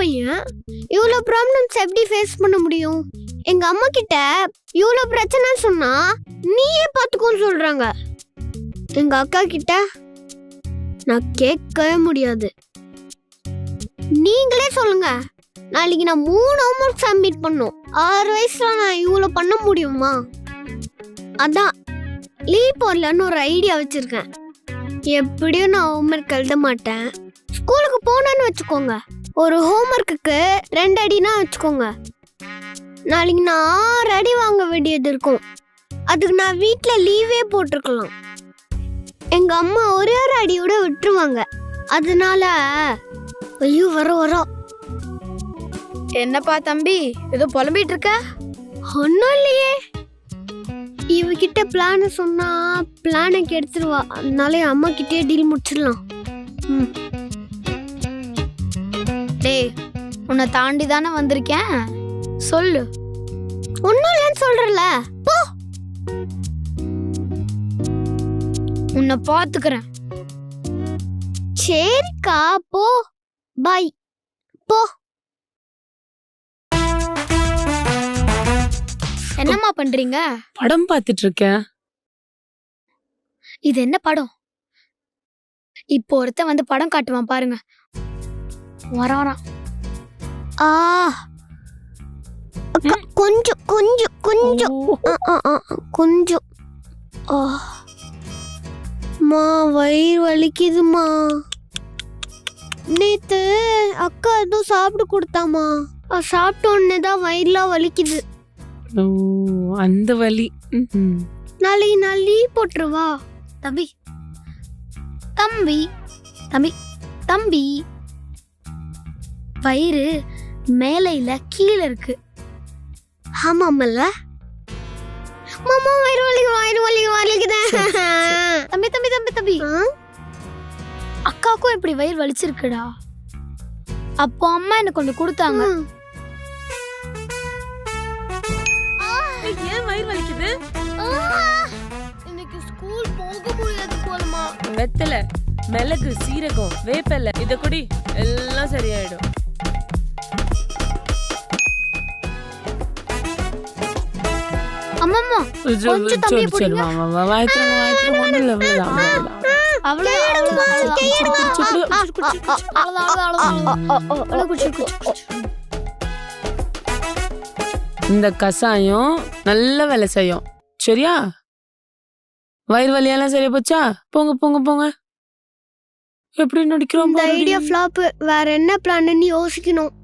பையன் இவ்வளோ ப்ராப்ளம்ஸ் எப்படி ஃபேஸ் பண்ண முடியும்? எங்க அம்மா கிட்ட இவ்வளோ பிரச்சனை சொன்னா நீயே பார்த்துக்கோன்னு சொல்றாங்க. எங்க அக்கா கிட்ட நான் கேட்கவே முடியாது. நீங்களே சொல்லுங்க. நாளைக்கு நான் மூணு ஹோம்ஒர்க் சப்மிட் பண்ணும். ஆறு வயசுல நான் இவ்வளோ பண்ண முடியுமா? அதான் லீவ் போடலன்னு ஒரு ஐடியா வச்சிருக்கேன். எப்படியும் நான் ஹோம்ஒர்க் எழுத மாட்டேன். ஸ்கூலுக்கு போனேன்னு வச்சுக்கோங்க. ஒரு ஹோம்ஒர்க்குக்கு ரெண்டு அடினா வச்சுக்கோங்க. நாளைக்கு நான் ஆறு அடி வாங்க வேண்டியது இருக்கும். அதுக்கு நான் வீட்டில் லீவே போட்டிருக்கலாம். எங்க அம்மா ஒரே ஒரு அடியோட விட்டுருவாங்க. அதனால ஐயோ வர வரோம் என்னப்பா தம்பி? ஏதோ புலம்பிட்டு இருக்க ஒன்றும் இல்லையே. இவகிட்ட பிளான சொன்னா பிளானை கெடுத்துருவா. அதனால என் அம்மா கிட்டே டீல் முடிச்சிடலாம். ம். டேய் உன்னை தாண்டி தானே வந்திருக்கேன். சொல்லு. ஒன்றும் இல்லைன்னு சொல்றல போ. உன்னை பாத்துக்கிறேன் சரிக்கா போ. பாய் போ. என்னம்மா பண்றீங்க? படம் பார்த்துட்டு இருக்கேன் இது என்ன படம்? இப்போ ஒருத்தன் வந்து படம் காட்டுவான் பாருங்க. வரான்? ஆ. கொஞ்சம் கொஞ்சம் கொஞ்சம் கொஞ்சம். மா வயிறு வலிக்குதுமா. நேத்து அக்கா ஏதோ சாப்பிட்டு கொடுத்தாமா. சாப்பிட்ட உடனே தான் வயிறுலாம் வலிக்குது. ஓ, அந்த வலி. நாளைக்கு நான் லீவ் போட்டுருவா. தம்பி. தம்பி. தம்பி. தம்பி. வயிறு மேலே இல்ல கீழே இருக்கு. ஆமாமல்ல மாமா வயிறு வலிக்கு வயிறு வலிக்கு வலிக்குது. தம்பி தம்பி தம்பி தம்பி. ஆ? அக்காவுக்கும் இப்படி வயிறு வலிச்சிருக்குடா. அப்போ அம்மா எனக்கு ஒன்று கொடுத்தாங்க. ஏன் வயிறு வலிக்குது? இன்னைக்கு ஸ்கூல் போக முடியாது போலமா வெத்தலை மிளகு சீரகம் வேப்பலை இத குடி எல்லாம் சரியாயிடும். கொஞ்சம் பிடிங்க. இந்த கசாயம் நல்ல வேலை செய்யும் சரியா வயிறு வலியெல்லாம் சரியா போச்சா போங்க போங்க போங்க எப்படி நடிக்கிறோம். ஐடியா ஃப்ளாப் வேற என்ன பிளான்னு யோசிக்கணும்